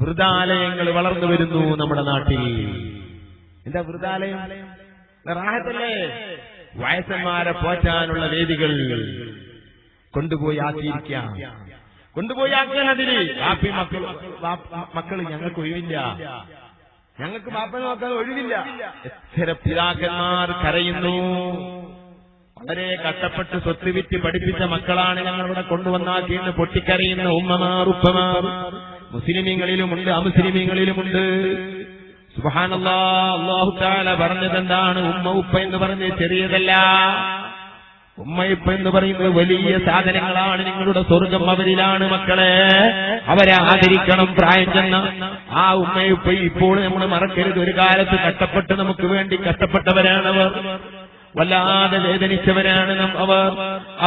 വൃതാലയങ്ങൾ വളർന്നു വരുന്നു നമ്മുടെ നാട്ടിൽ. എന്താ വൃതാലയം? വയസ്സന്മാരെ പോറ്റാനുള്ള വേദികൾ കൊണ്ടുപോയി ആക്കിയിരിക്കാം. കൊണ്ടുപോയി അതിൽ ബാപ്പി മക്കൾ മക്കൾ ഞങ്ങൾക്ക് ഒഴിവില്ല. ഞങ്ങൾക്ക് ബാപ്പ നോക്കാൻ ഒഴിവില്ല. എത്ര പിതാക്കന്മാർ കരയുന്നു. വളരെ കഷ്ടപ്പെട്ട് സ്വത്ത് വിറ്റ് പഠിപ്പിച്ച മക്കളാണ് ഞങ്ങളിവിടെ കൊണ്ടുവന്നാക്കിയെന്ന് പൊട്ടിക്കരയുന്ന ഉമ്മമാർ ഉപ്പമാർ. മുസ്ലിമീങ്ങളിലുമുണ്ട് അമുസ്ലിമീങ്ങളിലുമുണ്ട്. സുബാനല്ലാ അള്ളാഹു താല പറഞ്ഞത് എന്താണ്? ഉമ്മ ഉപ്പ എന്ന് പറഞ്ഞ് ചെറിയതല്ല. ഉമ്മയിപ്പ എന്ന് പറയുന്നത് വലിയ സാധനങ്ങളാണ് നിങ്ങളുടെ സ്വർഗം അവരിലാണ് മക്കളെ. അവരെ ആദരിക്കണം പ്രായം ചെന്ന ആ ഉമ്മയിപ്പ ഇപ്പോൾ നമ്മൾ മറക്കരുത്. ഒരു കാലത്ത് കഷ്ടപ്പെട്ട് നമുക്ക് വേണ്ടി കഷ്ടപ്പെട്ടവരാണവർ വല്ലാതെ വേദനിച്ചവരാണ് അവർ.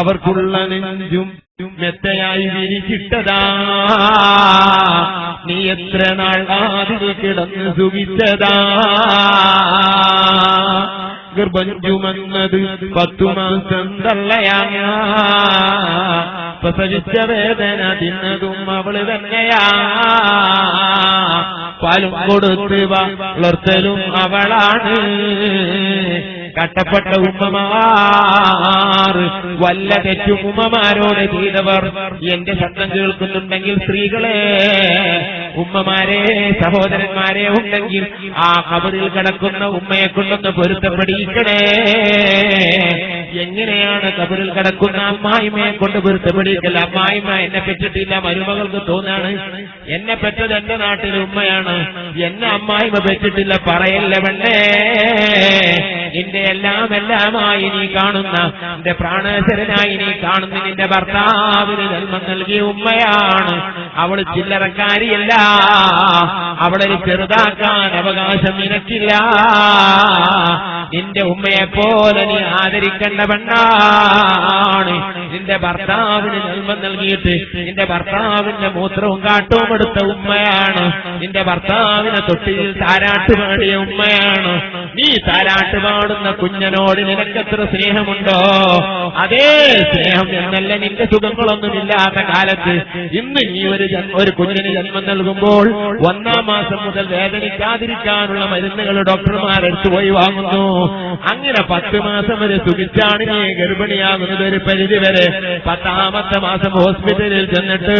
അവർക്കുള്ള നെഞ്ചും മെത്തയായി വിരിച്ചിട്ടതാ. നീ എത്ര നാൾ ആദിൽ കിടന്ന് സുഖിച്ചതാ. ഗർഭം ചുമന്നത് പത്തു മാസം തള്ളയായ പ്രസവിച്ച വേദന തിന്നതും അവൾ തന്നെയാ. പാലും കൊടുത്ത് വളർത്തലും അവളാണ്. കട്ടപ്പെട്ട ഉമ്മമാർ വല്ല തെറ്റും ഉമ്മമാരോട് ചെയ്തവർ എന്റെ ശബ്ദം കേൾക്കുന്നുണ്ടെങ്കിൽ സ്ത്രീകളെ ഉമ്മമാരെ സഹോദരന്മാരെ ഉണ്ടെങ്കിൽ ആ കബറിൽ കിടക്കുന്ന ഉമ്മയെ കൊണ്ടൊന്ന് പൊരുത്തപ്പെടിക്കണേ എങ്ങനെയാണ് കബറിൽ കിടക്കുന്ന അമ്മായിമയെ കൊണ്ട് പൊരുത്തപ്പെടിക്കൽ അമ്മായിമ എന്നെ പെറ്റിട്ടില്ല മരുമകൾക്ക് തോന്നാണ്. എന്നെ പെറ്റത് എന്റെ നാട്ടിലെ ഉമ്മയാണ്. എന്നെ അമ്മായിമ പെറ്റിട്ടില്ല പറയല്ല വേണ്ടേ നിന്റെ എല്ലാം എല്ലാമായി നീ കാണുന്ന നിന്റെ പ്രാണേശ്വരനായി നീ കാണുന്ന നിന്റെ ഭർത്താവിന് ജന്മം നൽകിയ ഉമ്മയാണ്. അവൾ ചില്ലറക്കാരിയല്ല. അവളൊരു ചെറുതാക്കാൻ അവകാശം നിനക്കില്ല. നിന്റെ ഉമ്മയെ പോലെ നീ ആദരിക്കേണ്ട പെണ്ണാണ്. നിന്റെ ഭർത്താവിന് ജന്മം നൽകിയിട്ട് നിന്റെ ഭർത്താവിന്റെ മൂത്രവും കാട്ടവും എടുത്ത ഉമ്മയാണ്. നിന്റെ ഭർത്താവിനെ തൊട്ടിയിൽ താരാട്ട് പാടിയ ഉമ്മയാണ്. നീ താരാട്ട് പാടുന്ന കുഞ്ഞനോട് നിനക്കെത്ര സ്നേഹമുണ്ടോ? അതേ സ്നേഹം എന്നല്ല നിന്റെ സുഖങ്ങളൊന്നുമില്ലാത്ത കാലത്ത് ഇന്ന് നീ ഒരു ഒരു കുഞ്ഞിന് ജന്മം നൽകുമ്പോൾ ഒന്നാം മാസം മുതൽ വേദനിക്കാതിരിക്കാനുള്ള മരുന്നുകൾ ഡോക്ടർമാരെടുത്ത് പോയി വാങ്ങുന്നു. അങ്ങനെ പത്ത് മാസം വരെ സുഖിച്ചാണ് നീ ഗർഭിണിയാകുന്നത് ഒരു പരിധി വരെ. പത്താമത്തെ മാസം ഹോസ്പിറ്റലിൽ ചെന്നിട്ട്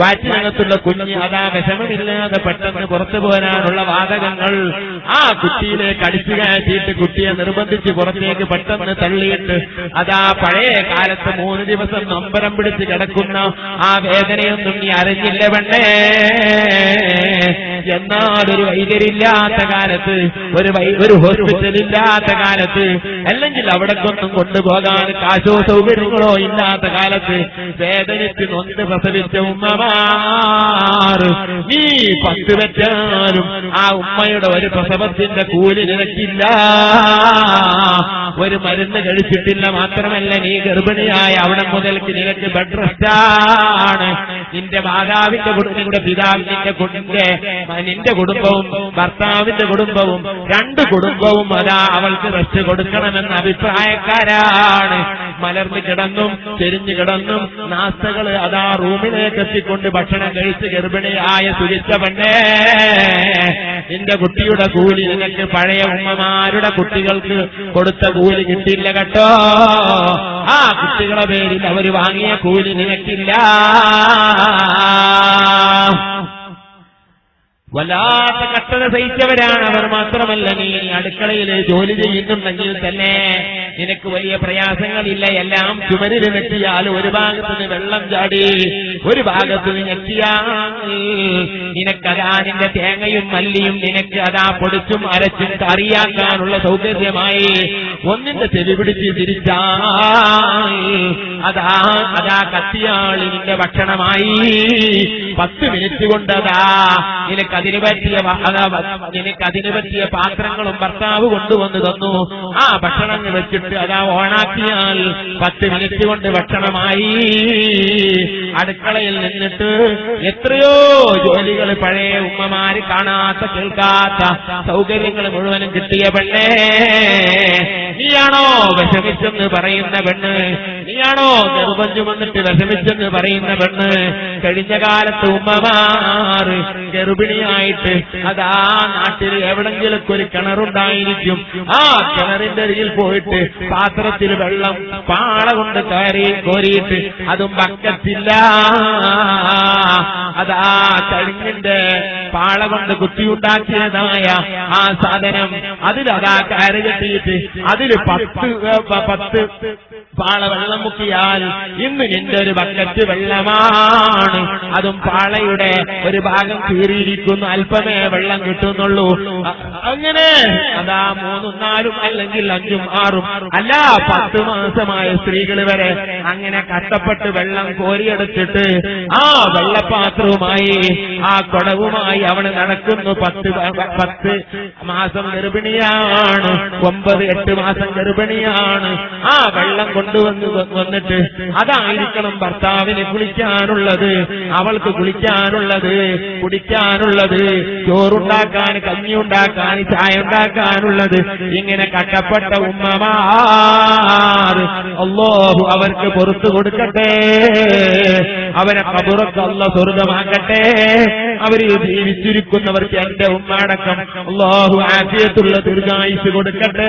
വാറ്റിനകത്തുള്ള കുഞ്ഞ് അതാ വിഷമമില്ലാതെ പെട്ടെന്ന് പുറത്തു പോരാനുള്ള വാതകങ്ങൾ ആ കുട്ടിയിലേക്ക് അടിച്ചു കയറ്റിയിട്ട് കുട്ടിയെ നിർബന്ധിച്ച് പുറത്തേക്ക് പെട്ടെന്ന് തള്ളിയിട്ട് അതാ പഴയ കാലത്ത് മൂന്ന് ദിവസം നമ്പരം പിടിച്ച് കിടക്കുന്ന ആ വേദനയൊന്നും നീ അറിഞ്ഞില്ല വേണ്ടേ എന്നാൽ ഒരു വൈദ്യരില്ലാത്ത കാലത്ത് ഒരു ഒരു ഹോസ്പിറ്റലില്ലാത്ത കാലത്ത് അല്ലെങ്കിൽ അവിടേക്കൊന്നും കൊണ്ടുപോകാൻ കാശോ സൗകര്യങ്ങളോ ഇല്ലാത്ത കാലത്ത് വേദനിച്ച് നൊന്ത് പ്രസവിച്ച ഉമ്മമാർ നീ പത്ത് വെച്ചാലും ആ ഉമ്മയുടെ ഒരു പ്രസവത്തിന്റെ കൂലി നിനക്കില്ല. ഒരു മരുന്ന് കഴിച്ചിട്ടില്ല മാത്രമല്ല നീ ഗർഭിണിയായ അവിടെ മുതൽക്ക് നിനക്ക് ബെഡ് റെസ്റ്റാണ് നിന്റെ മാതാവിന്റെ കുടുംബത്തിന്റെ പിതാവിന്റെ കുടുംബ നിന്റെ കുടുംബവും ഭർത്താവിന്റെ കുടുംബവും രണ്ട് കുടുംബവും അതാ അവൾക്ക് റെസ്റ്റ് കൊടുക്കണമെന്ന അഭിപ്രായക്കാരാണ്. മലർന്നു കിടന്നും ചെരിഞ്ഞു കിടന്നും നാസ്തകൾ അതാ റൂമിലേക്ക് എത്തിക്കൊണ്ട് ഭക്ഷണം കഴിച്ച് ഗർഭിണിയായ സുരിച്ച പെണ്ണേ നിന്റെ കുട്ടിയുടെ കൂലി നിനക്ക് പഴയ ഉമ്മമാരുടെ കുട്ടികൾക്ക് കൊടുത്ത കൂലി കിട്ടില്ല കേട്ടോ. ആ കുട്ടികളെ പേരിൽ അവർ വാങ്ങിയ കൂലി നിനക്കില്ല. വല്ലാത്ത കഷ്ടത സഹിച്ചവരാണ് അവർ മാത്രമല്ല നീ അടുക്കളയിൽ ജോലി ചെയ്യുന്നുണ്ടെങ്കിൽ തന്നെ നിനക്ക് വലിയ പ്രയാസങ്ങളില്ല. എല്ലാം ചുമരിൽ നെറ്റിയാൽ ഒരു ഭാഗത്ത് നിന്ന് വെള്ളം ചാടി ഒരു ഭാഗത്ത് നിന്ന് ഞെട്ടിയാൽ നിനക്കതാ നിന്റെ തേങ്ങയും മല്ലിയും നിനക്ക് അതാ പൊടിച്ചും അരച്ചും കറിയാക്കാനുള്ള സൗകര്യമായി ഒന്നിന്റെ ചെവി പിടിച്ച് തിരിച്ചാൽ അതാ അതാ കത്തിയാളിന്റെ ഭക്ഷണമായി പത്ത് മിനിറ്റ് കൊണ്ടതാ നിനക്ക് അതിന് പറ്റിയ നിനക്ക് അതിനു പറ്റിയ പാത്രങ്ങളും ഭർത്താവ് കൊണ്ടുവന്നു തന്നു. ആ ഭക്ഷണം വെച്ചിട്ട് അതാ ഓണാക്കിയാൽ പത്ത് മിനിറ്റ് കൊണ്ട് ഭക്ഷണമായി. അടുക്കളയിൽ നിന്നിട്ട് എത്രയോ ജോലികൾ പഴയ ഉമ്മമാര് കാണാത്ത കേൾക്കാത്ത സൗകര്യങ്ങൾ മുഴുവനും കിട്ടിയ പെണ്ണേ. നീയാണോ വിഷമിച്ചെന്ന് പറയുന്ന പെണ്ണ്? നീയാണോ നിർബന്ധു വന്നിട്ട് വിഷമിച്ചെന്ന് പറയുന്ന പെണ്ണ്? കഴിഞ്ഞ കാലത്ത് ഉമ്മമാർ ഗർഭിണിയായിട്ട് അതാ നാട്ടിൽ എവിടെങ്കിലും ഒരു കിണറുണ്ടായിരിക്കും ആ കിണറിന്റെ അരിയിൽ പോയിട്ട് പാത്രത്തിൽ വെള്ളം പാള കൊണ്ട് കയറി കോരിയിട്ട് അതും പക്കത്തില്ല അതാ കഴിഞ്ഞിന്റെ പാള കൊണ്ട് കുത്തിയുണ്ടാക്കിയതായ ആ സാധനം അതിലതാ കയറി കെട്ടിയിട്ട് അതിൽ പത്ത് പത്ത് പാള വെള്ളം മുക്കിയാൽ ഇന്ന് നിന്റെ ഒരു ബക്കറ്റ് വെള്ളമാണ്. അതും പാളയുടെ ഒരു ഭാഗം കീറിയിരിക്കുന്നു. അല്പമേ വെള്ളം കിട്ടുന്നുള്ളൂ. അങ്ങനെ അതാ മൂന്നും നാലും അല്ലെങ്കിൽ അഞ്ചും ആറും അല്ല പത്ത് മാസമായ സ്ത്രീകൾ വരെ അങ്ങനെ കഷ്ടപ്പെട്ട് വെള്ളം കോരിയെടുത്തിട്ട് ആ വെള്ളപാത്രവുമായി ആ കുടവുമായി അവൾ നടക്കുന്നു. പത്ത് പത്ത് മാസം ഗർഭിണിയാണ്. ഒമ്പത് എട്ട് മാസം ഗർഭിണിയാണ്. ആ വെള്ളം കൊണ്ടുവന്ന് വന്നിട്ട് അതായിരിക്കണം ഭർത്താവിന് കുളിക്കാനുള്ളത്. അവൾക്ക് കുളിക്കാനുള്ളത് കുടിക്കാനുള്ളത് ചോറുണ്ടാക്കാൻ കഞ്ഞി ഉണ്ടാക്കാൻ ചായ ഉണ്ടാക്കാനുള്ളത് ഇങ്ങനെ കട്ടപ്പെട്ട ഉമ്മമാർ അള്ളാഹു അവർക്ക് പുറത്തു കൊടുക്കട്ടെ. അവരെ കബുറത്ത് സ്വർഗമാക്കട്ടെ. അവർ ജീവിച്ചിരിക്കുന്നവർക്ക് എന്റെ ഉമ്മടക്കം അള്ളാഹു ആഫിയത്തുള്ള ദീർഘായുസ് കൊടുക്കട്ടെ.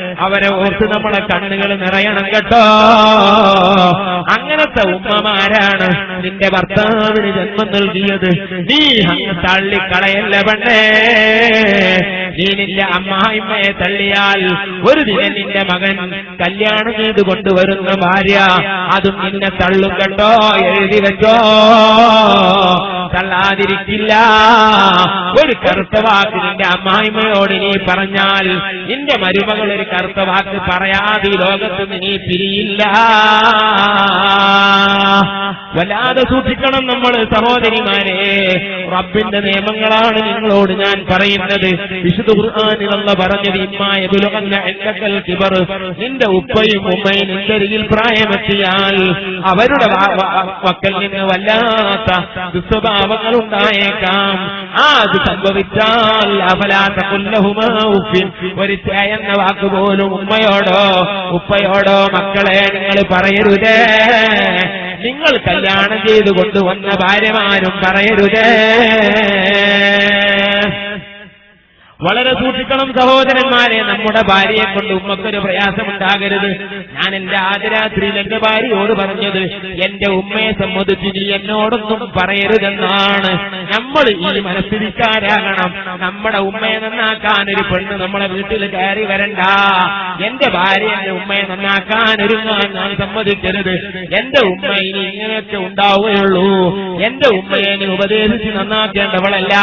അവരെ ഓർത്ത് നമ്മളെ കണ്ണുകൾ നിറയണം കേട്ടോ. അങ്ങനത്തെ ഉമ്മമാരാണ് നിന്റെ ഭർത്താവിന് ജന്മം നൽകിയത്. നീ അങ്ങ് തള്ളിക്കളയല്ല പെണ്ണേ? നീ നിന്റെ അമ്മായിമ്മയെ തള്ളിയാൽ ഒരു ദിനം നിന്റെ മകൻ കല്യാണം ചെയ്ത് കൊണ്ടുവരുന്ന ഭാര്യ അതും നിന്നെ തള്ളും കേട്ടോ എഴുതി വെച്ചോ. തള്ളാതിരിക്കില്ല. ഒരു കറുത്ത വാക്ക് നിന്റെ അമ്മായിമ്മയോട് നീ പറഞ്ഞാൽ നിന്റെ മരുമകൾ ഒരു കറുത്ത വാക്ക് പറയാതെ ഈ ലോകത്ത് നീ പിരിയില്ല. വല്ലാതെ സൂക്ഷിക്കണം നമ്മൾ സഹോദരിമാരെ. റബ്ബിന്റെ നിയമങ്ങളാണ് നിങ്ങളോട് ഞാൻ പറയുന്നത്. വിശുദ്ധ ഖുർആാനിലുള്ള പറഞ്ഞത് ഇമ്മായ ദുലകന്ന എല്ലക്കൽ കിബർ. നിന്റെ ഉപ്പയും ഉമ്മയും നിന്റെ അരികിൽ പ്രായമെത്തിയാൽ അവരുടെ മക്കൾ നിന്ന് വല്ലാത്ത ദുസ്വഭാവങ്ങൾ ഉണ്ടായേക്കാം. ആ അത് സംഭവിച്ചാൽ അവലാത്ത കൊല്ലഹുമാ ഒരു എന്ന വാക്ക് പോലും ഉമ്മയോടോ ഉപ്പയോടോ മക്കളെ നിങ്ങൾ പറയരുതേ. നിങ്ങൾ കല്യാണം ചെയ്തു കൊണ്ടുവന്ന ഭാര്യമാരും പറയരുതേ. വളരെ സൂക്ഷിക്കണം സഹോദരന്മാരെ നമ്മുടെ ഭാര്യയെ കൊണ്ട് ഉമ്മക്കൊരു പ്രയാസമുണ്ടാകരുത്. ഞാൻ എന്റെ ആദ്യരാത്രിയിൽ എന്റെ ഭാര്യയോട് പറഞ്ഞത് എന്റെ ഉമ്മയെ സംബന്ധിച്ച് നീ എന്നോടൊന്നും പറയരുതെന്നാണ്. നമ്മൾ ഈ മനസ്സിരിക്കാരാകണം നമ്മുടെ ഉമ്മയെ നന്നാക്കാൻ ഒരു പെണ്ണ് നമ്മളെ വീട്ടിൽ കയറി വരണ്ട. എന്റെ ഭാര്യ എന്റെ ഉമ്മയെ നന്നാക്കാൻ ഒരുങ്ങാൻ ഞാൻ സമ്മതിക്കരുത്. എന്റെ ഉമ്മ ഇനി ഇങ്ങനെയൊക്കെ ഉണ്ടാവുകയുള്ളൂ. എന്റെ ഉമ്മയെ ഉപദേശിച്ച് നന്നാക്കേണ്ടവളല്ല.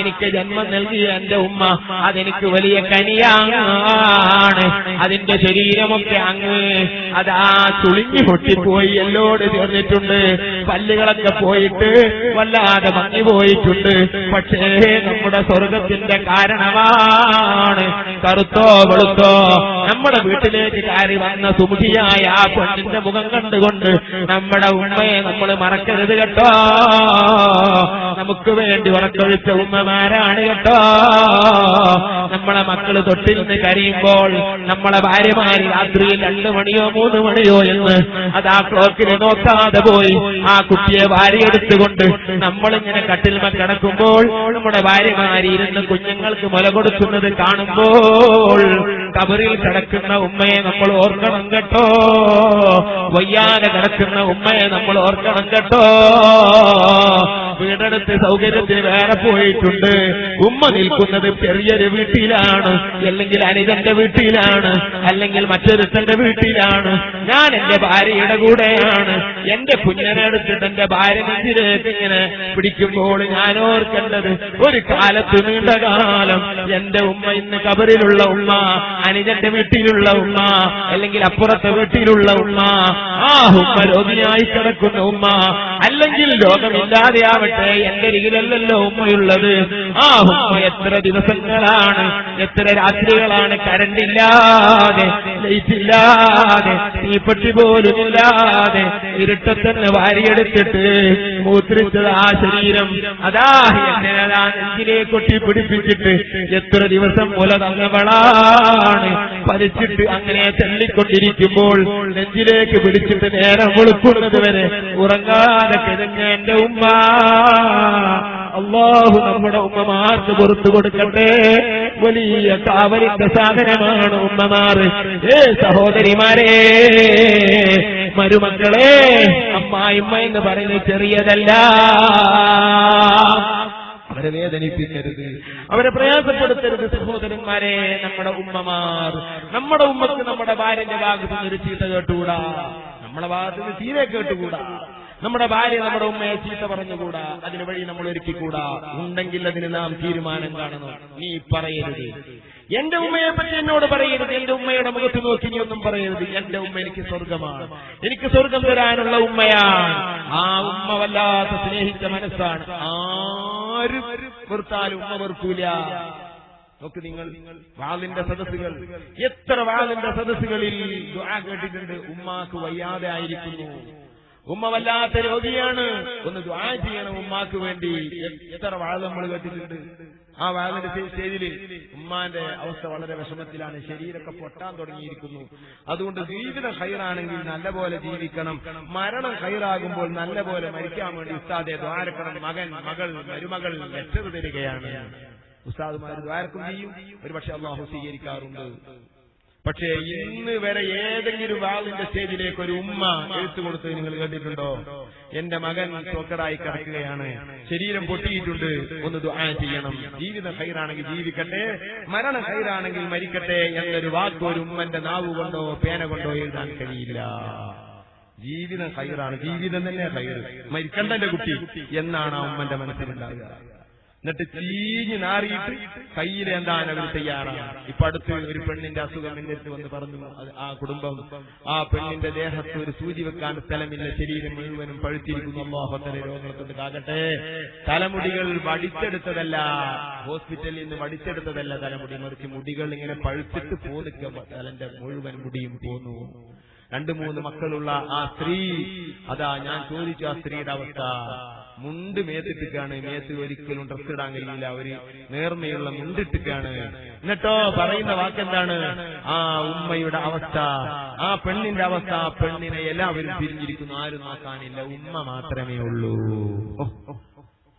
എനിക്ക് ജന്മം നൽകിയ എന്റെ ഉമ്മ അതെനിക്ക് വലിയ കനിയാണ്. അതിന്റെ ശരീരമൊക്കെ അങ്ങ് അതാ ചുളിഞ്ഞു പൊട്ടിപ്പോയി. എല്ലോട് ചേർന്നിട്ടുണ്ട്. പല്ലുകളൊക്കെ പോയിട്ട് വല്ലാതെ മങ്ങി പോയിട്ടുണ്ട് പക്ഷേ നമ്മുടെ സ്വർഗത്തിന്റെ കാരണമാണ്. കറുത്തോ വെളുത്തോ നമ്മുടെ വീട്ടിലേക്ക് കയറി വന്ന സുമുഖിയായ ആ പെണ്ണിന്റെ മുഖം കണ്ടുകൊണ്ട് നമ്മുടെ ഉമ്മയെ നമ്മൾ മറക്കരുത് കേട്ടോ. നമുക്ക് വേണ്ടി ഉറക്കൊഴിച്ച ഉമ്മമാരാണ് കേട്ടോ. നമ്മളെ മക്കൾ തൊട്ടിരുന്ന് കരയുമ്പോൾ നമ്മളെ ഭാര്യമാര് രാത്രിയിൽ രണ്ടു മണിയോ മൂന്ന് മണിയോ എന്ന് അത് ആ ക്ലോക്കിൽ നോക്കാതെ പോയി ആ കുട്ടിയെ ഭാര്യ എടുത്തുകൊണ്ട് നമ്മളിങ്ങനെ കട്ടിൽമ കിടക്കുമ്പോൾ നമ്മുടെ ഭാര്യമാരിയിരുന്ന് കുഞ്ഞുങ്ങൾക്ക് മുല കൊടുക്കുന്നത് കാണുമ്പോൾ കബറിൽ കിടക്കുന്ന ഉമ്മയെ നമ്മൾ ഓർക്കണം കേട്ടോ. വയ്യാതെ കിടക്കുന്ന ഉമ്മയെ നമ്മൾ ഓർക്കണം കേട്ടോ. വീടെടുത്ത് സൗകര്യത്തിന് വേറെ പോയിട്ടുണ്ട്. ഉമ്മ നിൽക്കുന്നത് ചെറിയൊരു വീട്ടിലാണ് അല്ലെങ്കിൽ അനിതന്റെ വീട്ടിലാണ് അല്ലെങ്കിൽ മറ്റൊരുത്തന്റെ വീട്ടിലാണ്. ഞാൻ എന്റെ ഭാര്യയുടെ കൂടെയാണ്. എന്റെ കുഞ്ഞിനെ എടുത്തിട്ട് എന്റെ ഭാര്യ നെഞ്ചിലേക്ക് ഇങ്ങനെ പിടിക്കുമ്പോൾ ഞാൻ ഓർക്കേണ്ടത് ഒരു കാലത്ത് നീണ്ട കാലം എന്റെ ഉമ്മ ഇന്ന് കബറിലുള്ള ഉമ്മ അനുജന്റെ വീട്ടിലുള്ള ഉമ്മ അല്ലെങ്കിൽ അപ്പുറത്തെ വീട്ടിലുള്ള ഉമ്മ. ആ ഉമ്മ രോഗിയായി കിടക്കുന്ന ഉമ്മ. അല്ലെങ്കിൽ രോഗമില്ലാതെയാവട്ടെ എന്റെ രീതിയിലല്ലല്ലോ ഉമ്മയുള്ളത്. ആ ഉമ്മ എത്ര ദിവസങ്ങളാണ് എത്ര രാത്രികളാണ് കരണ്ടില്ലാതെ ലൈറ്റില്ലാതെ തീപ്പെട്ടി പോലും ഇല്ലാതെ ഇരുട്ടത്തന്നെ വാരിയെടുത്തിട്ട് മൂത്രിച്ചത് ആ ശരീരം അതാ എന്നെ അതാ നെഞ്ചിലേക്ക് കൊട്ടി പിടിപ്പിച്ചിട്ട് എത്ര ദിവസം മുല തന്നവളാണ്. പതിച്ചിട്ട് അങ്ങനെ തള്ളിക്കൊണ്ടിരിക്കുമ്പോൾ നെഞ്ചിലേക്ക് പിടിച്ചിട്ട് നേരം വെളുക്കുന്നത് വരെ ഉറങ്ങാതെ കിടഞ്ഞ എന്റെ ഉമ്മ. അള്ളാഹു നമ്മുടെ ഉമ്മമാർക്ക് പുറത്തു കൊടുക്കട്ടെ. വലിയ കാവലിന്റെ സാധനമാണ് ഉമ്മമാർ. ഏ സഹോദരിമാരെ മരുമക്കളെ അമ്മായിമ്മ എന്ന് പറയുന്നത് ചെറിയതല്ല. അവരെ വേദനിപ്പിക്കരുത്. അവരെ പ്രയാസപ്പെടുത്തരുത് സഹോദരന്മാരെ നമ്മുടെ ഉമ്മമാർ. നമ്മുടെ ഉമ്മക്ക് നമ്മുടെ ഭാര്യന്റെ ഭാഗത്ത് നിന്ന് ഒരു ചീത്ത കേട്ടുകൂടാ? നമ്മുടെ ഭാഗത്ത് നിന്ന് കേട്ടുകൂടാ? നമ്മുടെ ഭാര്യ നമ്മുടെ ഉമ്മയെ ചീത്ത പറഞ്ഞുകൂടാ? അതിന് വഴി നമ്മൾ ഒരുക്കിക്കൂടാ? ഉണ്ടെങ്കിൽ അതിന് നാം തീരുമാനം കാണണം. നീ പറയരുത്. എന്റെ ഉമ്മയെ പറ്റി എന്നോട് പറയരുത്. എന്റെ ഉമ്മയുടെ മുഖത്ത് നോക്കി നീ ഒന്നും പറയരുത്. എന്റെ ഉമ്മ എനിക്ക് സ്വർഗമാണ് എനിക്ക് സ്വർഗം തരാനുള്ള ഉമ്മയാണ്. ആ ഉമ്മ വല്ലാത്ത സ്നേഹിച്ച മനസ്സാണ്. ആരും വെറുത്താലും ഉമ്മ വെറുക്കൂല. നോക്ക് നിങ്ങൾ വാളിന്റെ സദസ്സുകൾ. എത്ര വാളിന്റെ സദസ്സുകളിൽ കേട്ടിട്ടുണ്ട്? ഉമ്മാക്ക് വയ്യാതെ ആയിരിക്കുന്നു. ഉമ്മ വല്ലാത്ത രോഗിയാണ്. ഒന്ന് ദ്വാ ചെയ്യണം ഉമ്മാക്ക് വേണ്ടി. എത്ര വാഴ നമ്മൾ കേട്ടിട്ടുണ്ട്. ആ വാഴന്റെ സ്റ്റേജിൽ ഉമ്മാന്റെ അവസ്ഥ വളരെ വിഷമത്തിലാണ്. ശരീരമൊക്കെ പൊട്ടാൻ തുടങ്ങിയിരിക്കുന്നു. അതുകൊണ്ട് ജീവിതം ഹൈറാണെങ്കിൽ നല്ലപോലെ ജീവിക്കണം. മരണം ഹൈറാകുമ്പോൾ നല്ലപോലെ മരിക്കാൻ വേണ്ടി ഉസ്താദെ ദ്വാരക്കണം മകൻ മകൾ മരുമകൾ ലക്ഷത തരികയാണ്. ഉസ്താദുമാർ ദ്വാരക്കും ചെയ്യും. ഒരുപക്ഷെ അള്ളാഹു സ്വീകരിക്കാറുണ്ട്. പക്ഷേ ഇന്ന് വരെ ഏതെങ്കിലും വാളിന്റെ സ്റ്റേജിലേക്ക് ഒരു ഉമ്മ എഴുത്തു കൊടുത്ത് നിങ്ങൾ കേട്ടിട്ടുണ്ടോ? എന്റെ മകൻ സോക്കറായി കിടക്കുകയാണ്. ശരീരം പൊട്ടിയിട്ടുണ്ട്. ഒന്ന് ദുആ ചെയ്യണം. ജീവിതം ഹൈറാണെങ്കിൽ ജീവിക്കട്ടെ. മരണം ഹൈറാണെങ്കിൽ മരിക്കട്ടെ എന്നൊരു വാക്ക് ഒരു ഉമ്മന്റെ നാവ് കൊണ്ടോ പേന കൊണ്ടോ എഴുതാൻ കഴിയില്ല. ജീവിതം ഹൈറാണ്. ജീവിതം തന്നെ ഹൈറ്. മരിക്കണ്ട കുട്ടി എന്നാണ് ആ ഉമ്മന്റെ മനസ്സിലുണ്ടാകുക എന്നിട്ട് ചീഞ്ഞ് നാറിയിട്ട് കയ്യിൽ എന്താണ് അവർ തയ്യാറാണ്. ഇപ്പൊ അടുത്ത് ഒരു പെണ്ണിന്റെ അസുഖം എന്നിട്ട് വന്ന് പറഞ്ഞു ആ കുടുംബം ആ പെണ്ണിന്റെ ദേഹത്ത് ഒരു സൂചി വെക്കാൻ സ്ഥലമില്ല ശരീരം മുഴുവനും പഴുത്തിരിക്കുന്നു. അള്ളാഹത്തര രോഗങ്ങളെ കൊണ്ട് കാകട്ടെ തലമുടികൾ വടിച്ചെടുത്തതല്ല ഹോസ്പിറ്റലിൽ നിന്ന് വടിച്ചെടുത്തതല്ല തലമുടി. മറിച്ച് മുടികൾ ഇങ്ങനെ പഴുത്തിട്ട് പോന്നിക്കുമ്പോ തലന്റെ മുഴുവൻ മുടിയും പോന്നു. രണ്ടു മൂന്ന് മക്കളുള്ള ആ സ്ത്രീ. അതാ ഞാൻ ചോദിച്ചു ആ സ്ത്രീയുടെ അവസ്ഥ. മുണ്ട് മേത്തിട്ടിക്കാണ്. മേത്ത് ഒരിക്കലും ഡ്രസ് ഇടാൻ കഴിയില്ല. അവർ നേർമയുള്ള മുണ്ടിട്ടിക്കാണ്. എന്നിട്ടോ പറയുന്ന വാക്കെന്താണ്? ആ ഉമ്മയുടെ അവസ്ഥ. ആ പെണ്ണിന്റെ അവസ്ഥ. ആ പെണ്ണിനെ എല്ലാവരും പിരിഞ്ഞിരിക്കുന്നു. ആരും നോക്കാനില്ല. ഉമ്മ മാത്രമേ ഉള്ളൂ.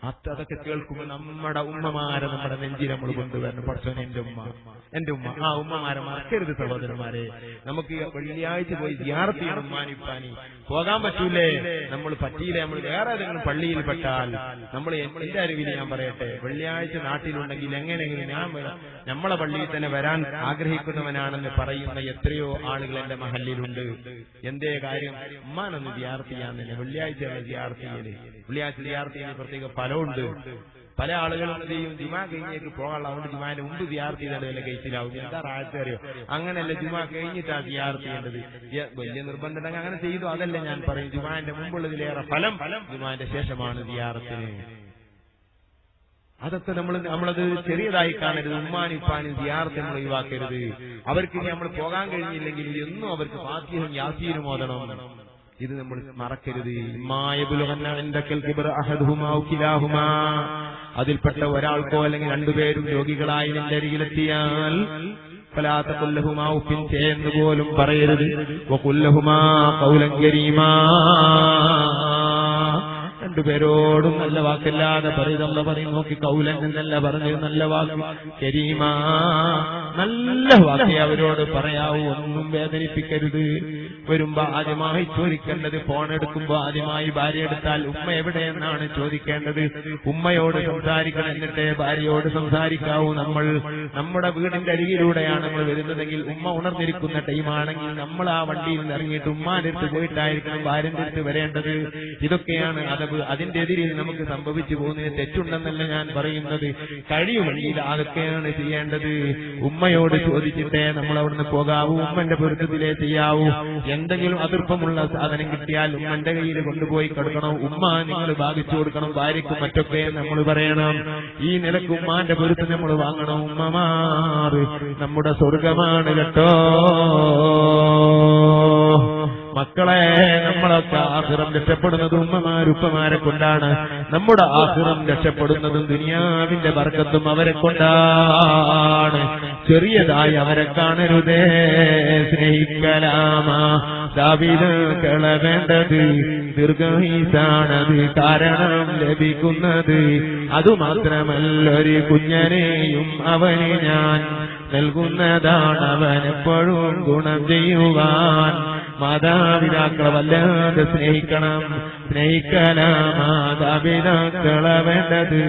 അതൊക്കെ കേൾക്കുമ്പോൾ നമ്മുടെ ഉമ്മമാരെ നമ്മുടെ നെഞ്ചിൽ നമ്മൾ കൊണ്ടുവരണം. പഠിച്ചോ എന്റെ ഉമ്മ എന്റെ ഉമ്മ ആ ഉമ്മമാരെ മറക്കരുത് സഹോദരന്മാരെ. നമുക്ക് വെള്ളിയാഴ്ച പോയി ജിയാർത്ത് ഉമ്മാനിപ്പാനി പോകാൻ പറ്റൂലേ? നമ്മൾ പറ്റിയില്ലേ? നമ്മൾ വേറെ ഏതെങ്കിലും പള്ളിയിൽ പെട്ടാൽ നമ്മൾ എന്റെ അറിവിൽ ഞാൻ പറയട്ടെ വെള്ളിയാഴ്ച നാട്ടിലുണ്ടെങ്കിൽ എങ്ങനെയെങ്കിലും ഞാൻ നമ്മളെ പള്ളിയിൽ തന്നെ വരാൻ ആഗ്രഹിക്കുന്നവനാണെന്ന് പറയുന്ന എത്രയോ ആളുകൾ എന്റെ മഹല്ലിലുണ്ട്. എന്തേ കാര്യം? ഉമ്മാനൊന്ന് ജിയാർത്ത് വെള്ളിയാഴ്ച ജിയാർത്ത് വെള്ളിയാഴ്ച ജിയാർത്ത് പ്രത്യേക ഫലമുണ്ട് പല ആളുകളും എന്ത് ചെയ്യും? ജുമാ കഴിഞ്ഞേക്ക് പോകാനുള്ള അതുകൊണ്ട് ജുമാന്റെ മുമ്പ് വിയാർത്തി തന്നെ കഴിച്ചിലാവും എന്താ റാഴ്ച അറിയോ? അങ്ങനെയല്ല ജുമാ കഴിഞ്ഞിട്ടാണ് വിയാർത്തിയേണ്ടത് യ- വലിയ നിർബന്ധം അങ്ങനെ ചെയ്തു. അതല്ല ഞാൻ പറയും. ജുമാന്റെ മുമ്പുള്ളതിലേറെ ഫലം ജുമാന്റെ ശേഷമാണ് വിയാർത്തിന് അതൊക്കെ നമ്മൾ നമ്മളത് ചെറിയതായി കാണരുത്. ഉമ്മാനും ഇപ്പാനും സിയാർത്ത് നമ്മൾ ഒഴിവാക്കരുത്. അവർക്ക് ഇനി നമ്മൾ പോകാൻ കഴിഞ്ഞില്ലെങ്കിൽ എന്നും അവർക്ക് ഫാത്തിഹും യാസീനും ഓതണം. ഇത് നമ്മൾ മറക്കരുത്. അതിൽപ്പെട്ട ഒരാൾക്കോ അല്ലെങ്കിൽ രണ്ടുപേരും രോഗികളായി നിന്റെ അരികിലെത്തിയാൽ ഫലാത്ത കൊല്ലഹുമാ ഉപ്പിൻ ചേന്ന് പോലും പറയരുത്. കൊല്ലഹുമാ കൗലം കരീമാ. രണ്ടുപേരോടും നല്ല വാക്കല്ലാതെ പറയുന്നല്ല പറയും നോക്കി കൗലൻ എന്നല്ല പറഞ്ഞു നല്ല വാക്ക്. കരീമാ. നല്ല വാക്കി അവരോട് പറയാവൂ. ഒന്നും വേദനിപ്പിക്കരുത്. വരുമ്പോ ആദ്യമായി ചോദിക്കേണ്ടത് ഫോൺ എടുക്കുമ്പോ ആദ്യമായി ഭാര്യ എടുത്താൽ ഉമ്മ എവിടെയെന്നാണ് ചോദിക്കേണ്ടത്? ഉമ്മയോട് സംസാരിക്കണം എന്നിട്ട് ഭാര്യയോട് സംസാരിക്കാവൂ നമ്മൾ. നമ്മുടെ വീടിന്റെ അരികിലൂടെയാണ് നമ്മൾ വരുന്നതെങ്കിൽ ഉമ്മ ഉണർന്നിരിക്കുന്ന ടൈമാണെങ്കിൽ നമ്മൾ ആ വണ്ടിയിൽ നിന്ന് ഇറങ്ങിയിട്ട് ഉമ്മാന്റെ പോയിട്ടായിരിക്കണം ഭാര്യന്റെ അടുത്ത് വരേണ്ടത്. ഇതൊക്കെയാണ് അതവ് അതിന്റെ എതിരിൽ നമുക്ക് സംഭവിച്ചു പോകുന്നതിന് തെറ്റുണ്ടെന്നല്ല ഞാൻ പറയുന്നത്. കഴിയുമെങ്കിൽ അതൊക്കെയാണ് ചെയ്യേണ്ടത്? ഉമ്മയോട് ചോദിച്ചിട്ടേ നമ്മൾ അവിടുന്ന് പോകാവൂ ഉമ്മന്റെ പൊരുത്തത്തിലേ ചെയ്യാവൂ. എന്തെങ്കിലും അതിർപ്പമുള്ള സാധനം കിട്ടിയാൽ ഉമ്മന്റെ കയ്യിൽ കൊണ്ടുപോയി കൊടുക്കണം. ഉമ്മ നിങ്ങൾ ഭാഗിച്ചു കൊടുക്കണം ഭാര്യയ്ക്ക് മറ്റൊക്കെ നമ്മൾ പറയണം. ഈ നിലയ്ക്ക് ഉമ്മാന്റെ പൊരുത്ത് നമ്മൾ വാങ്ങണം. ഉമ്മമാർ നമ്മുടെ സ്വർഗമാണ് കേട്ടോ. മക്കളെ നമ്മളൊക്കെ ആഹ്റം രക്ഷപ്പെടുന്നത് ഉമ്മമാരുപ്പമാരെ കൊണ്ടാണ്. നമ്മുടെ ആഹ്റം രക്ഷപ്പെടുന്നതും ദുനിയാവിന്റെ വർഗത്തും അവരെ കൊണ്ടാണ്. ചെറിയതായി അവരെ കാണരുതേ സ്നേഹിക്കലാമാ. ദാവിതകളെ വേണ്ടത് ദീർഘഹീസാണത് കാരണം ലഭിക്കുന്നത് അതുമാത്രമല്ലൊരു കുഞ്ഞനെയും അവന് ഞാൻ നൽകുന്നതാണ്. അവനെപ്പോഴും ഗുണം ചെയ്യുവാൻ മാതാപിതാക്കളെ വല്ലാതെ സ്നേഹിക്കണം. സ്നേഹിക്കാനാ മാതാപിതാക്കളെ വേണ്ടത്.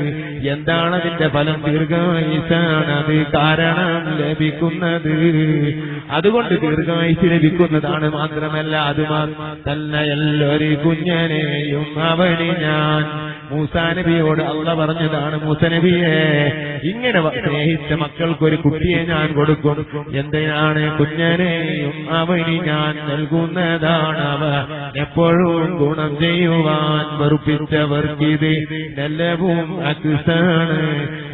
എന്താണ് അതിന്റെ ഫലം ദീർഘായുസാണ് അത് കാരണം ലഭിക്കുന്നത്. അതുകൊണ്ട് ദീർഘായുസ് ലഭിക്കുന്നതാണ് മാത്രമല്ല അത് തന്നെയല്ലൊരു കുഞ്ഞനെയും അവന് ഞാൻ മൂസാ നബിയോട് അള്ള പറഞ്ഞതാണ് മൂസനബിയെ ഇങ്ങനെ സ്നേഹിച്ച മക്കൾക്ക് ഒരു കുട്ടിയെ ഞാൻ കൊടുക്കും. എന്തിനാണ് കുഞ്ഞനെയും അവന് ഞാൻ നൽകുന്നതാണ് അവ. എപ്പോഴും ഗുണം ചെയ്യുവാൻ വെറുപ്പിച്ചവർക്കിത് നല്ലവും അക്സാണ്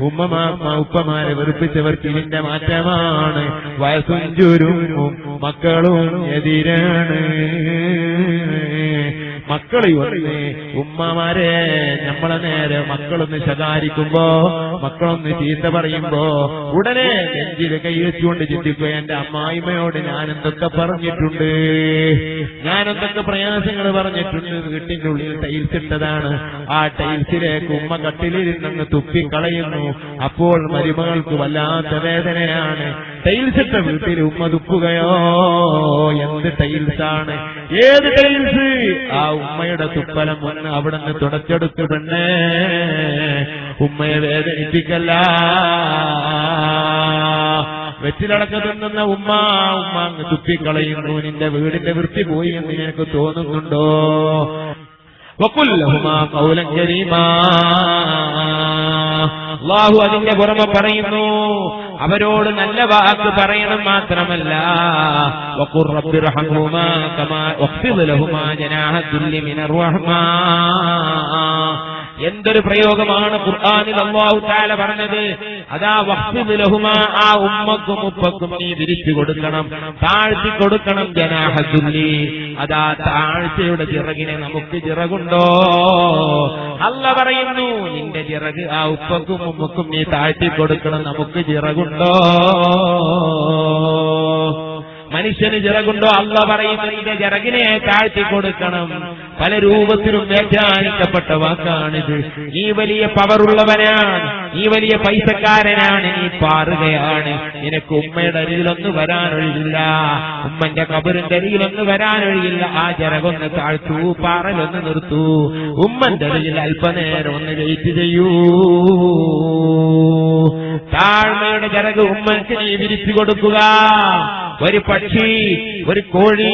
ഉമ്മമാ ഉപ്പമാരെ വെറുപ്പിച്ചവർക്ക് ഇതിന്റെ മാറ്റമാണ്. വയസ്സും ചുരുങ്ങും മക്കളും എതിരാണ്. മക്കളെ ഉമ്മമാരെ നമ്മളെ നേരെ മക്കളൊന്ന് ശകാരിക്കുമ്പോ മക്കളൊന്ന് ചീത്ത പറയുമ്പോ ഉടനെ നെഞ്ചിൽ കൈവച്ചുകൊണ്ട് ചിന്തിക്കുക എന്റെ അമ്മായിമ്മയോട് ഞാൻ എന്തൊക്കെ പറഞ്ഞിട്ടുണ്ട്? ഞാൻ എന്തൊക്കെ പ്രയാസങ്ങൾ പറഞ്ഞിട്ടുണ്ട് വീട്ടിന്റെ ഉള്ളിൽ ടൈൽസ് ഇട്ടതാണ്. ആ ടൈൽസിലേക്ക് ഉമ്മ കട്ടിലിരുന്നങ്ങ് തുപ്പിക്കളയുന്നു. അപ്പോൾ മരുമകൾക്ക് വല്ലാത്ത വേദനയാണ്. ടൈൽസ് ഇട്ട വീട്ടിൽ ഉമ്മ തുപ്പുകയോ എന്ത് ടൈൽസ് ആണ് ഏത് ടൈൽസ് ആ ഉമ്മയുടെ തുപ്പലം ഒന്ന് അവിടെ നിന്ന് തുടച്ചെടുത്ത് പെണ്ണേ. ഉമ്മയെ വേദനിപ്പിക്കല്ല. വെച്ചിലടക്ക തിന്നുന്ന ഉമ്മ ഉമ്മ അങ്ങ് തുപ്പിക്കളയുന്നു നിന്റെ വീടിന്റെ വൃത്തി പോയി എന്ന് നിനക്ക് തോന്നുന്നുണ്ടോ? അള്ളാഹു അതിന്റെ പുറമെ പറയുന്നു അവരോട് നല്ല വാക്ക് പറയണം മാത്രമല്ല. എന്തൊരു പ്രയോഗമാണ് ഖുർആാനിൽ അള്ളാഹു താല പറഞ്ഞത്? അതാ ലഹുമാ ആ ഉമ്മക്കും ഉപ്പക്കും നീ വിരിച്ചു കൊടുക്കണം. താഴ്ത്തി കൊടുക്കണം ജനാഹ ദുല്ലി അതാ താഴ്ചയുടെ ചിറകിനെ നമുക്ക് ചിറകുണ്ടോ? അല്ല പറയുന്നു നിന്റെ ചിറക് ആ ഉപ്പക്കും ഉമ്മക്കും നീ താഴ്ത്തി കൊടുക്കണം നമുക്ക് ചിറകുണ്ടോ. മനുഷ്യന് ചിറകുണ്ടോ അല്ല പറയുന്നതിന്റെ ചിറകിനെ താഴ്ത്തി കൊടുക്കണം. പല രൂപത്തിലും വ്യാഖ്യാനിക്കപ്പെട്ട വാക്കാണിത്. നീ വലിയ പവറുള്ളവനാണ് നീ വലിയ പൈസക്കാരനാണ്. നീ പാറുകയാണ്. നിനക്ക് ഉമ്മയുടെ അരികിലൊന്ന് വരാനൊഴിയില്ല ഉമ്മന്റെ കബറിന്റെ അരികിലൊന്ന് വരാനൊഴിയില്ല ആ ചിറകൊന്ന് താഴ്ത്തൂ പാറലൊന്ന് നിർത്തു. ഉമ്മന്റെ അരികിൽ അല്പനേരം ഒന്ന് വെയിറ്റ് ചെയ്യൂ. താഴ്മയുടെ ചിറക് മനുഷ്യനെ വിരിച്ചു കൊടുക്കുക. ഒരു പക്ഷി ഒരു കോഴി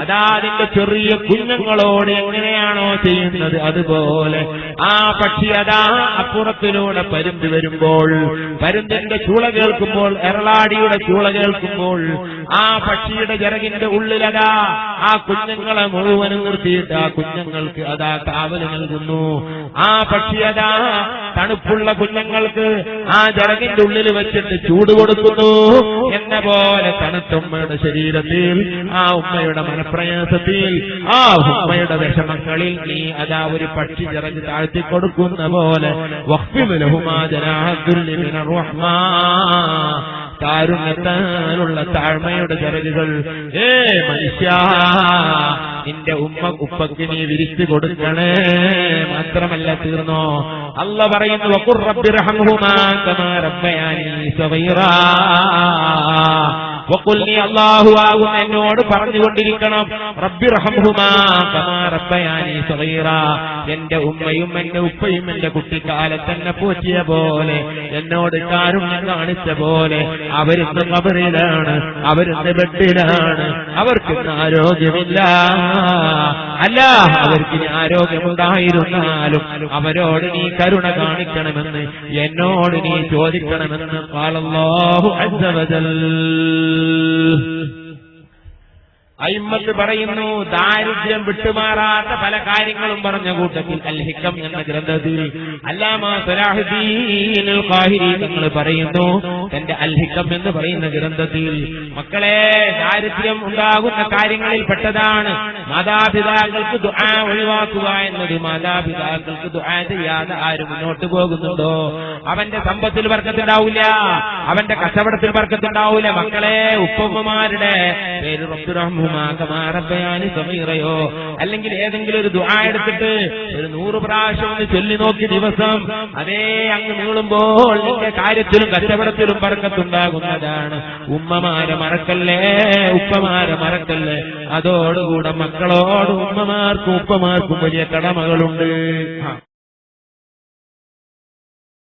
അതാ അതിന്റെ ചെറിയ കുഞ്ഞുങ്ങളോട് എങ്ങനെയാണോ ചെയ്യുന്നത് അതുപോലെ. ആ പക്ഷി അതാ അപ്പുറത്തിലൂടെ പരുന്ത് വരുമ്പോൾ പരുന്തിന്റെ ചൂള കേൾക്കുമ്പോൾ എറളാടിയുടെ ചൂള കേൾക്കുമ്പോൾ ആ പക്ഷിയുടെ ചിറകിന്റെ ഉള്ളിലതാ ആ കുഞ്ഞുങ്ങളെ മുഴുവനും നിർത്തിയിട്ട് ആ കുഞ്ഞുങ്ങൾക്ക് അതാ കാവൽ നൽകുന്നു. ആ പക്ഷി അതാ തണുപ്പുള്ള കുഞ്ഞുങ്ങൾക്ക് ആ ചിറകിന്റെ ഉള്ളിൽ വെച്ചിട്ട് ചൂട് കൊടുക്കുന്നു. എന്ന പോലെ തണുത്തുമ്മയുടെ ശരീരത്തിൽ ആ ഉമ്മയുടെ മനപ്രയാസത്തിൽ ആ ഉമ്മയുടെ വിഷമങ്ങളിൽ നീ അതാ ഒരു പക്ഷി ചിറഞ്ഞ് താഴ്ത്തി കൊടുക്കുന്ന പോലെ. താരുണ്യത്താനുള്ള താഴ്മയുടെ ചിറകുകൾ ഏ മനുഷ്യ നിന്റെ ഉമ്മ ഉപ്പക്ക് നീ വിരിച്ചു കൊടുക്കണേ. മാത്രമല്ല തീർന്നോ? അല്ല പറയുന്നു അല്ലാഹു ആകുന്ന എന്നോട് പറഞ്ഞുകൊണ്ടിരിക്കണം. റബ്ബി റബ്ബയാനി എന്റെ ഉമ്മയും എന്റെ ഉപ്പയും എന്റെ കുട്ടിക്കാലത്ത് എന്നെ പോറ്റിയ പോലെ എന്നോട് കാരുണ്യം കാണിച്ച പോലെ അവരിന്ന് കബറിലാണ് അവരിന്ന് ബെഡിലാണ് അവർക്കിന്ന് ആരോഗ്യമില്ല. അല്ല അവർക്ക് ആരോഗ്യമുണ്ടായിരുന്നാലും അവരോട് നീ കരുണ കാണിക്കണമെന്ന് എന്നോട് നീ ചോദിക്കണമെന്ന്. പാളല്ലോ അസ്സ വജൽ അയിമ്മത്ത് പറയുന്നു ദാരിദ്ര്യം വിട്ടുമാറാത്ത പല കാര്യങ്ങളും പറഞ്ഞ കൂട്ടത്തിൽ അൽഹിക്കം എന്ന ഗ്രന്ഥത്തിൽ അല്ലാമ സലാഹുദ്ദീൻ ഖാഹിരി നിങ്ങൾ പറയുന്നു തന്റെ അൽഹിക്കം എന്ന് പറയുന്ന ഗ്രന്ഥത്തിൽ മക്കളെ ദാരിദ്ര്യം ഉണ്ടാകുന്ന കാര്യങ്ങളിൽ പെട്ടതാണ്. മാതാപിതാക്കൾക്ക് ദുആ ഒഴിവാക്കുക എന്നത് മാതാപിതാക്കൾക്ക് ദുആ ചെയ്യാതെ ആര് മുന്നോട്ട് പോകുന്നുണ്ടോ? അവന്റെ സമ്പത്തിൽ വർക്കത്തുണ്ടാവില്ല അവന്റെ കച്ചവടത്തിൽ വർക്കത്തുണ്ടാവില്ല. മക്കളെ ഉപ്പമ്മമാരുടെ പേര് റബ്ബുറഹ്മുമാകമാറബയാനി സമീറയോ? അല്ലെങ്കിൽ ഏതെങ്കിലും ഒരു ദുആ എടുത്തിട്ട് ഒരു നൂറ് പ്രാവശ്യം ഒന്ന് ചൊല്ലി നോക്കി ദിവസം അതേ അങ്ങ് നീളുമ്പോൾ നിന്റെ കാര്യത്തിലും കച്ചവടത്തിലും പറക്കത്തുണ്ടാകുന്നതാണ് ഉമ്മമാരെ മറക്കല്ലേ? ഉപ്പമാരെ മറക്കല്ലേ? അതോടുകൂടെ മക്കളോട് ഉമ്മമാർക്കും ഉപ്പമാർക്കും വലിയ കടമകളുണ്ട്.